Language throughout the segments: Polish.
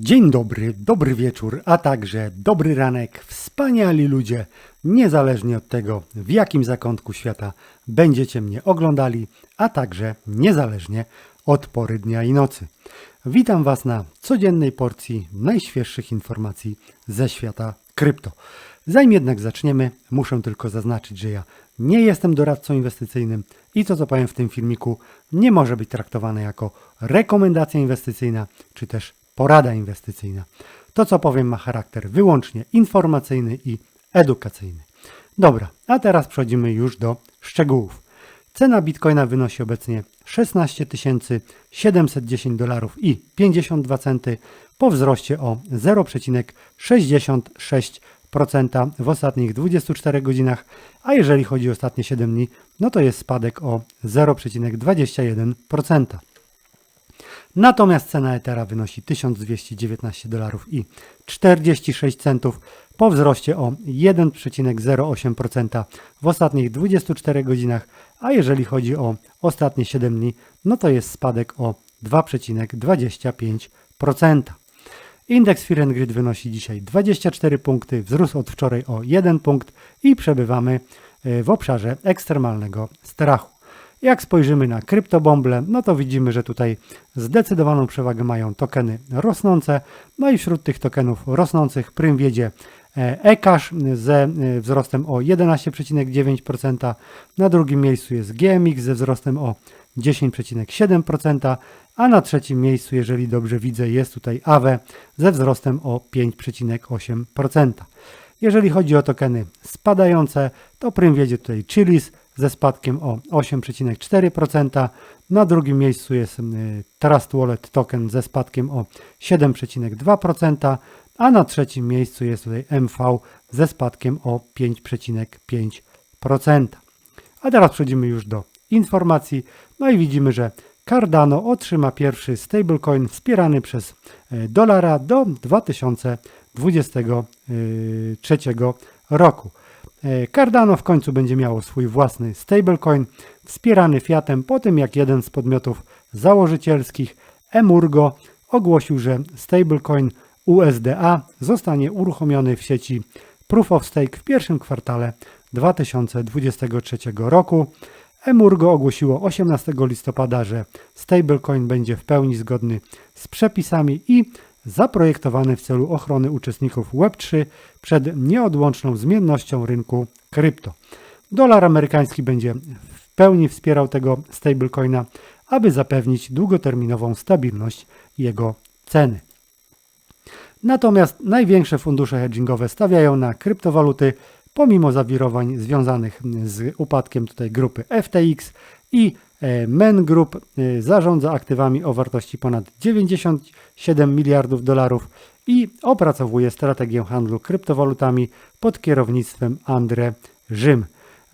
Dzień dobry, dobry wieczór, a także dobry ranek, wspaniali ludzie, niezależnie od tego, w jakim zakątku świata będziecie mnie oglądali, a także niezależnie od pory dnia i nocy. Witam Was na codziennej porcji najświeższych informacji ze świata krypto. Zanim jednak zaczniemy, muszę tylko zaznaczyć, że ja nie jestem doradcą inwestycyjnym i to, co powiem w tym filmiku, nie może być traktowane jako rekomendacja inwestycyjna czy też porada inwestycyjna. To, co powiem, ma charakter wyłącznie informacyjny i edukacyjny. Dobra, a teraz przechodzimy już do szczegółów. Cena bitcoina wynosi obecnie 16 710 dolarów i 52 centy po wzroście o 0,66% w ostatnich 24 godzinach, a jeżeli chodzi o ostatnie 7 dni, no to jest spadek o 0,21%. Natomiast cena Ethera wynosi 1219 dolarów i 46 centów po wzroście o 1,08% w ostatnich 24 godzinach, a jeżeli chodzi o ostatnie 7 dni, no to jest spadek o 2,25%. Indeks Fear Greed wynosi dzisiaj 24 punkty, wzrósł od wczoraj o 1 punkt i przebywamy e, w obszarze ekstremalnego strachu. Jak spojrzymy na kryptobomble, no to widzimy, że tutaj zdecydowaną przewagę mają tokeny rosnące. No i wśród tych tokenów rosnących prym wiedzie eCash ze e, wzrostem o 11,9%. Na drugim miejscu jest GMX ze wzrostem o 10,7%, a na trzecim miejscu, jeżeli dobrze widzę, jest tutaj AWE ze wzrostem o 5,8%. Jeżeli chodzi o tokeny spadające, to prym wiedzie tutaj Chilis ze spadkiem o 8,4%. Na drugim miejscu jest y, Trust Wallet Token ze spadkiem o 7,2%, a na trzecim miejscu jest tutaj MV ze spadkiem o 5,5%. A teraz przechodzimy już do informacji. No i widzimy, że Cardano otrzyma pierwszy stablecoin wspierany przez y, dolara do 2023 roku. E, Cardano w końcu będzie miało swój własny stablecoin wspierany Fiatem po tym jak jeden z podmiotów założycielskich Emurgo ogłosił, że stablecoin USDA zostanie uruchomiony w sieci Proof of Stake w pierwszym kwartale 2023 roku. Emurgo ogłosiło 18 listopada, że stablecoin będzie w pełni zgodny z przepisami i zaprojektowany w celu ochrony uczestników Web3 przed nieodłączną zmiennością rynku krypto. Dolar amerykański będzie w pełni wspierał tego stablecoina, aby zapewnić długoterminową stabilność jego ceny. Natomiast największe fundusze hedgingowe stawiają na kryptowaluty pomimo zawirowań związanych z upadkiem tutaj grupy FTX i Men Group e, zarządza aktywami o wartości ponad 97 miliardów dolarów i opracowuje strategię handlu kryptowalutami pod kierownictwem Andre Rzym.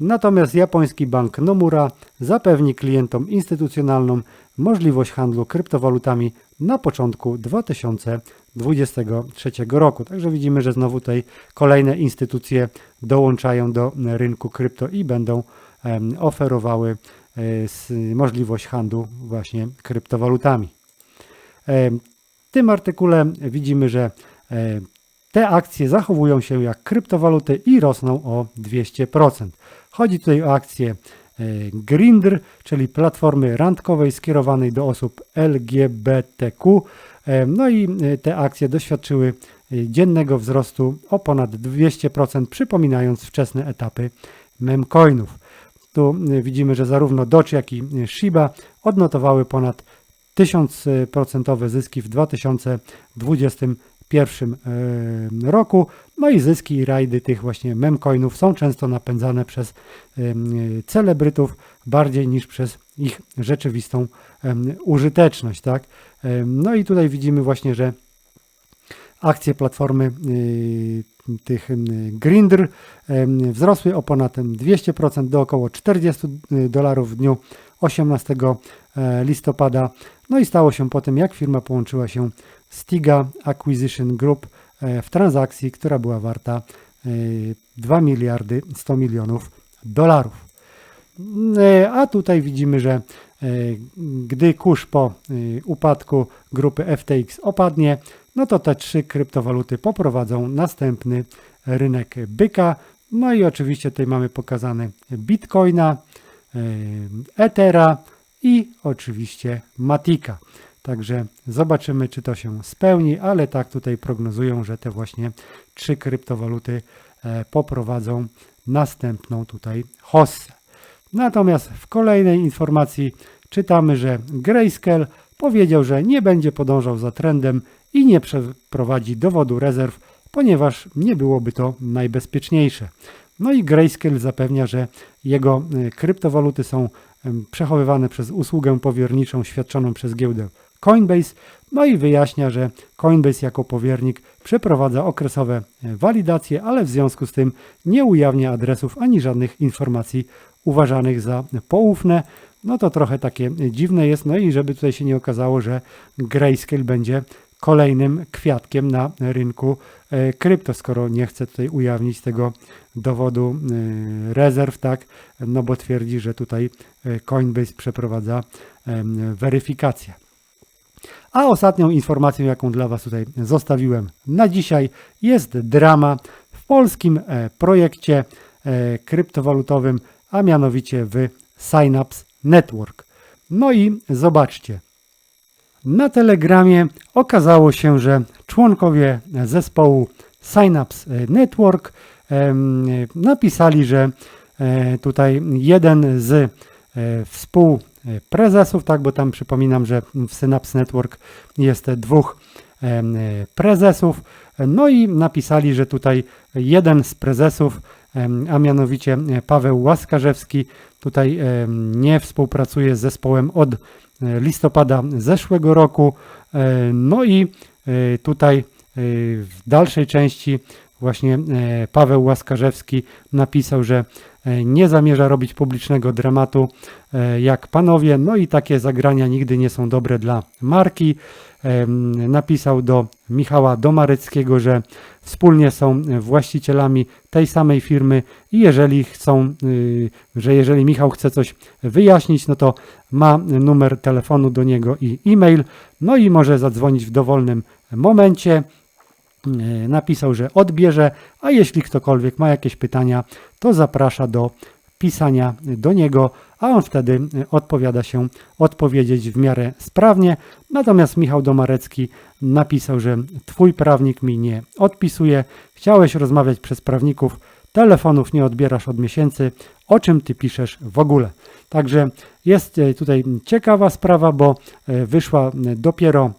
Natomiast japoński bank Nomura zapewni klientom instytucjonalnym możliwość handlu kryptowalutami na początku 2023 roku. Także widzimy, że znowu tutaj kolejne instytucje dołączają do rynku krypto i będą oferowały E, możliwość handlu właśnie kryptowalutami. E, w tym artykule widzimy, że e, te akcje zachowują się jak kryptowaluty i rosną o 200%. Chodzi tutaj o akcję Grindr, czyli platformy randkowej skierowanej do osób LGBTQ. No i te akcje doświadczyły dziennego wzrostu o ponad 200%, przypominając wczesne etapy memcoinów. Tu y, widzimy, że zarówno Doge, jak i Shiba odnotowały ponad 1000% zyski w 2021 y, roku. No i zyski i rajdy tych właśnie memcoinów są często napędzane przez celebrytów bardziej niż przez ich rzeczywistą użyteczność. Tak? No i tutaj widzimy właśnie, że akcje platformy tych Grindr wzrosły o ponad 200% do około 40 dolarów w dniu 18 e, listopada. No i stało się po tym, jak firma połączyła się z Tiga Acquisition Group e, w transakcji, która była warta 2 e, miliardy 100 milionów dolarów. A tutaj widzimy, że gdy kurz po upadku grupy FTX opadnie, no to te trzy kryptowaluty poprowadzą następny rynek byka. No i oczywiście tutaj mamy pokazane Bitcoina, Ethera i oczywiście Matika. Także zobaczymy, czy to się spełni, ale tak tutaj prognozują, że te właśnie trzy kryptowaluty e, poprowadzą następną tutaj hossę. Natomiast w kolejnej informacji czytamy, że Grayscale powiedział, że nie będzie podążał za trendem i nie przeprowadzi dowodu rezerw, ponieważ nie byłoby to najbezpieczniejsze. No i Grayscale zapewnia, że jego y, kryptowaluty są przechowywane przez usługę powierniczą świadczoną przez giełdę Coinbase, no i wyjaśnia, że Coinbase jako powiernik przeprowadza okresowe e, walidacje, ale w związku z tym nie ujawnia adresów ani żadnych informacji uważanych za poufne. No to trochę takie dziwne jest, no i żeby tutaj się nie okazało, że Grayscale będzie kolejnym kwiatkiem na rynku e, krypto, skoro nie chce tutaj ujawnić tego dowodu e, rezerw, tak, no bo twierdzi, że tutaj e, Coinbase przeprowadza weryfikację. A ostatnią informacją, jaką dla Was tutaj zostawiłem na dzisiaj, jest drama w polskim projekcie kryptowalutowym, a mianowicie w Synapse Network. No i zobaczcie. Na Telegramie okazało się, że członkowie zespołu Synapse Network em, napisali, że e, tutaj jeden z e, współprezesów, tak, bo tam przypominam, że w Synapse Network jest dwóch prezesów, no i napisali, że tutaj jeden z prezesów, a mianowicie Paweł Łaskarzewski, tutaj nie współpracuje z zespołem od e, listopada zeszłego roku. E, No i e, tutaj e, w dalszej części właśnie e, Paweł Łaskarzewski napisał, że e, nie zamierza robić publicznego dramatu e, jak panowie, no i takie zagrania nigdy nie są dobre dla marki. Napisał do Michała Domareckiego, że wspólnie są właścicielami tej samej firmy i jeżeli chcą, y, że jeżeli Michał chce coś wyjaśnić, no to ma numer telefonu do niego i e-mail, no i może zadzwonić w dowolnym momencie. E, Napisał, że odbierze, a jeśli ktokolwiek ma jakieś pytania, to zaprasza do pisania do niego, a on wtedy e, odpowiada się odpowiedzieć w miarę sprawnie. Natomiast Michał Domarecki napisał, że twój prawnik mi nie odpisuje, chciałeś rozmawiać przez prawników, telefonów nie odbierasz od miesięcy, o czym ty piszesz w ogóle. Także jest e, tutaj ciekawa sprawa, bo e, wyszła e, dopiero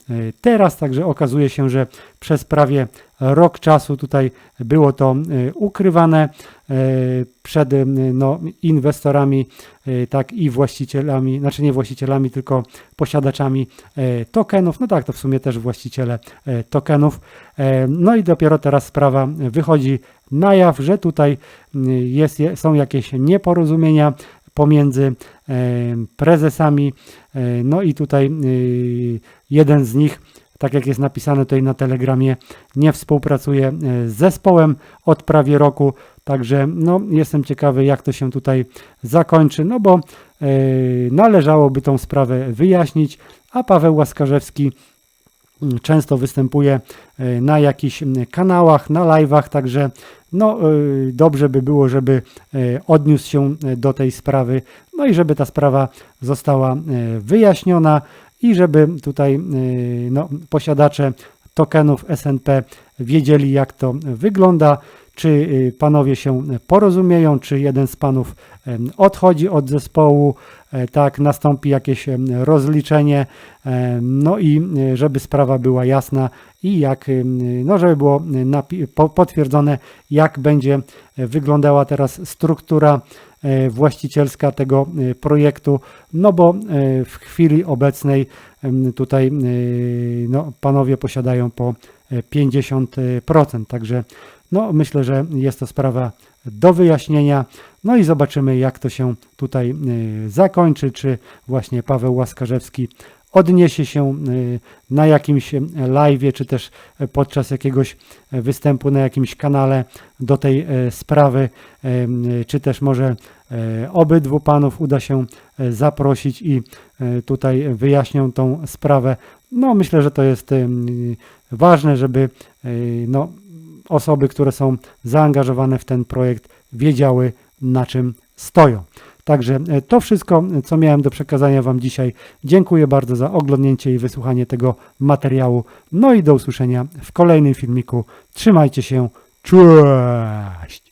teraz, także okazuje się, że przez prawie rok czasu tutaj było to ukrywane przed no, inwestorami, tak i właścicielami, znaczy nie właścicielami, tylko posiadaczami tokenów. No tak, to w sumie też właściciele tokenów. No i dopiero teraz sprawa wychodzi na jaw, że tutaj mm, jest, są jakieś nieporozumienia pomiędzy e, prezesami. E, No i tutaj y, jeden z nich, tak jak jest napisane tutaj na Telegramie, nie współpracuje e, z zespołem od prawie roku. Także no, jestem ciekawy, jak to się tutaj zakończy, no bo należałoby tą sprawę wyjaśnić, a Paweł Łaskarzewski często występuje e, na jakichś kanałach, na live'ach, także no e, dobrze by było, żeby e, odniósł się do tej sprawy, no i żeby ta sprawa została wyjaśniona i żeby tutaj no, posiadacze tokenów SNP wiedzieli, jak to wygląda, czy y, panowie się porozumieją, czy jeden z panów odchodzi od zespołu, e, tak, nastąpi jakieś rozliczenie, no i y, żeby sprawa była jasna i jak, no żeby było po- potwierdzone, jak będzie e, wyglądała teraz struktura e, właścicielska tego e, projektu, no bo e, w chwili obecnej tutaj e, no, panowie posiadają po e, 50%, także no, myślę, że jest to sprawa do wyjaśnienia. No i zobaczymy, jak to się tutaj y, zakończy, czy właśnie Paweł Łaskarzewski odniesie się y, na jakimś live, czy też podczas jakiegoś występu na jakimś kanale do tej sprawy, y, czy też może obydwu panów uda się zaprosić i tutaj wyjaśnią tą sprawę, No, myślę, że to jest ważne, żeby y, no, osoby, które są zaangażowane w ten projekt, wiedziały na czym stoją. Także e, to wszystko, co miałem do przekazania Wam dzisiaj. Dziękuję bardzo za oglądnięcie i wysłuchanie tego materiału. No i do usłyszenia w kolejnym filmiku. Trzymajcie się. Cześć!